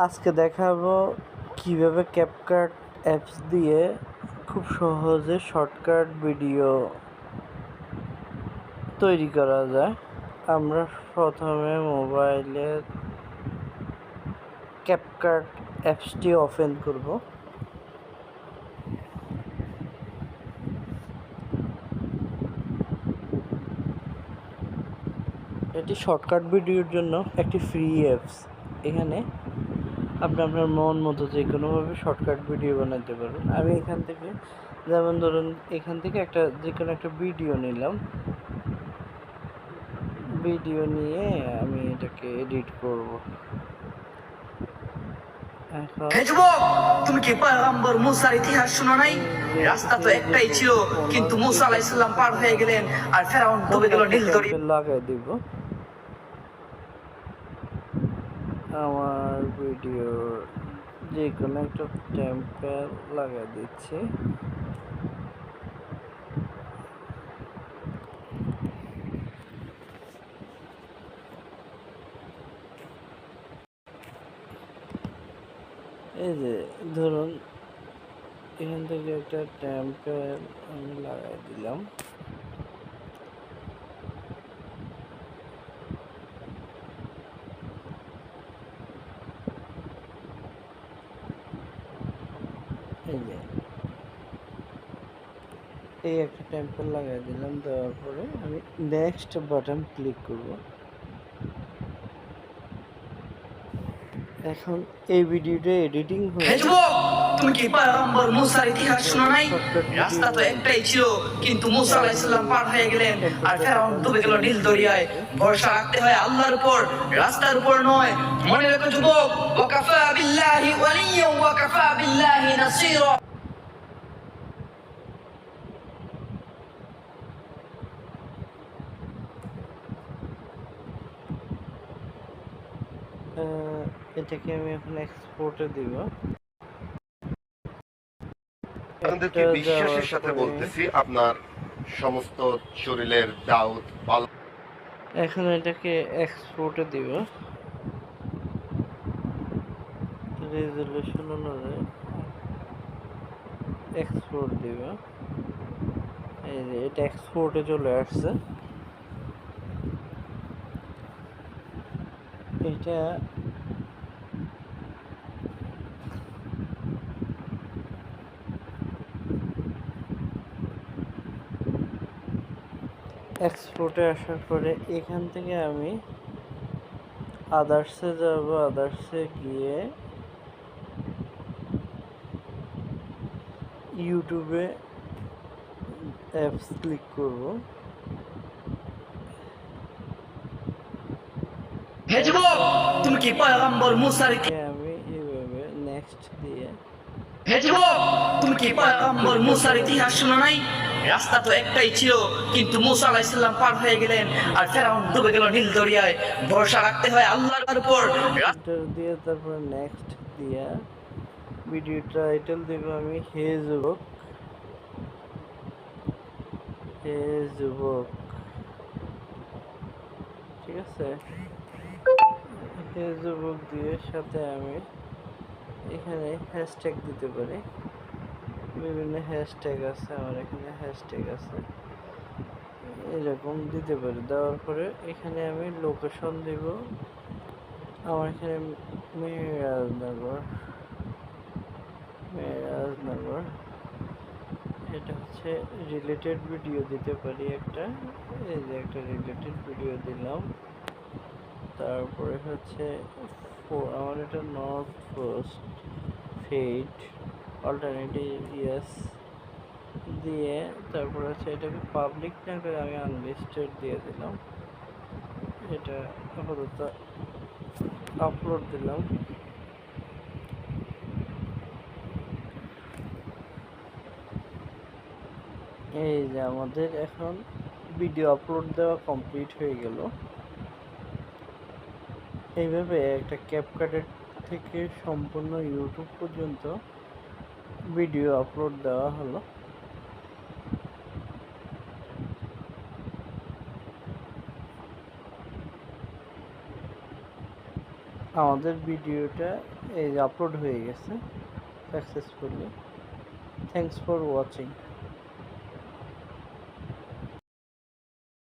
আজকে দেখাবো কীভাবে ক্যাপকাট অ্যাপস দিয়ে খুব সহজে শর্টকাট ভিডিও তৈরি করা যায়। আমরা প্রথমে মোবাইলের ক্যাপকাট অ্যাপসটি ওপেন করব। এটি শর্টকাট ভিডিওর জন্য একটি ফ্রি অ্যাপস এখানে আপনি আপনার মন মতো যে কোনোভাবে শর্টকাট ভিডিও বানাতে পারবেন। আমি এখান থেকে যেমন ধরুন এখান থেকে একটা যে কোনো একটা ভিডিও নিলাম। ভিডিও নিয়ে আমি এটাকে এডিট করব। তুমি কি পয়গম্বর মুসার ইতিহাস শুনো নাই? রাস্তা তো একটাই ছিল কিন্তু মুসা আলাইসাল্লাম পার হয়ে গেলেন আর ফেরাউন ডুবে গেল নীল দরি লাগাই দিব। আমার ভিডিওর যে কোনো একটা টেম্পার লাগাই দিচ্ছি। এই যে, ধরুন, এখান থেকে একটা টেম্পার আমি লাগাই দিলাম। এই একটা টেম্পল লাগাই দিলাম দেওয়ার পরে আমি নেক্সট বাটন ক্লিক করব। এখন এই ভিডিওটা এডিটিং হয়ে কি পয়গম্বর মুসার ইতিহাস নাই? রাস্তা তো একটাই ছিল, কিন্তু মুসা পার হয়ে গেলেন আর ফেরাউন ডুবে গেল নীল দরিয়ায়। ভরসা রাখতে হয় আল্লাহর উপর, রাস্তার উপর নয়। মনে রেখো যুবক, ওয়াকাফা বিল্লাহি ওয়াকাফা বিল্লাহি নাসীরা। এটাকে আমি এখন এক্সপোর্টে দিব। আপনাদেরকে বিশ্বাসের সাথে বলতেছি আপনার সমস্ত শরীরের দাউদ পাল এখন এটাকে এক্সপোর্টে দিব। রেজলিউশন অনুযায়ী এক্সপোর্ট দিব। এই যে এটা এক্সপোর্টে চলে আসছে। এটা এক্সপোর্টে আসার পরে এখান থেকে আমি আদার্সে যাব আদার্সে গিয়ে ইউটিউবে অ্যাপস ক্লিক করব। তুমি কি পয়গম্বর মুসার আমি এইভাবে নেক্সট দিয়ে তুমি কি পয়গম্বর মুসার ইতিহাস শুনো নাই? রাস্তা তো একটাই ছিল, কিন্তু মুসা আলাইসাল্লাম পার হয়ে গেলেন আর ফেরাউন ডুবে গেল নীল দরিয়ায়। ভরসা রাখতে হয় আল্লাহর উপর। দিয়ে তারপর নেক্সট দিয়া ভিডিও টাইটেল দেব আমি, হে যুবক। হে যুবক। ঠিক আছে? হে যুবক দিয়ে সাথে আমি এখানে হ্যাশট্যাগ দিতে পারি। বিভিন্ন হ্যাশট্যাগ আছে, আমার এখানে হ্যাশট্যাগ আছে। এরকম দিতে পারি। দেওয়ার পরে এখানে আমি লোকেশন দিব। আমার এখানে মেয়েরাজনগর। মেয়েরাজনগর। এটা হচ্ছে রিলেটেড ভিডিও দিতে পারি একটা। এই যে একটা রিলেটেড ভিডিও দিলাম। তারপরে হচ্ছে আমার এটা নর্থ পোস্ট ফেট অল্টারনেটিভ ইয়েস দিয়ে তারপর হচ্ছে এটাকে পাবলিক না করে আমি আনলিস্টেড দিয়ে দিলাম। এটা আপাতত আপলোড দিলাম। এই যে আমাদের এখন ভিডিও আপলোড দেওয়া কমপ্লিট হয়ে গেল। এইভাবে একটা ক্যাপকাটের থেকে সম্পূর্ণ ইউটিউব পর্যন্ত ভিডিও আপলোড দেওয়া হলো। আমাদের ভিডিওটা এই আপলোড হয়ে গেছে সাকসেসফুলি থ্যাংকস ফর ওয়াচিং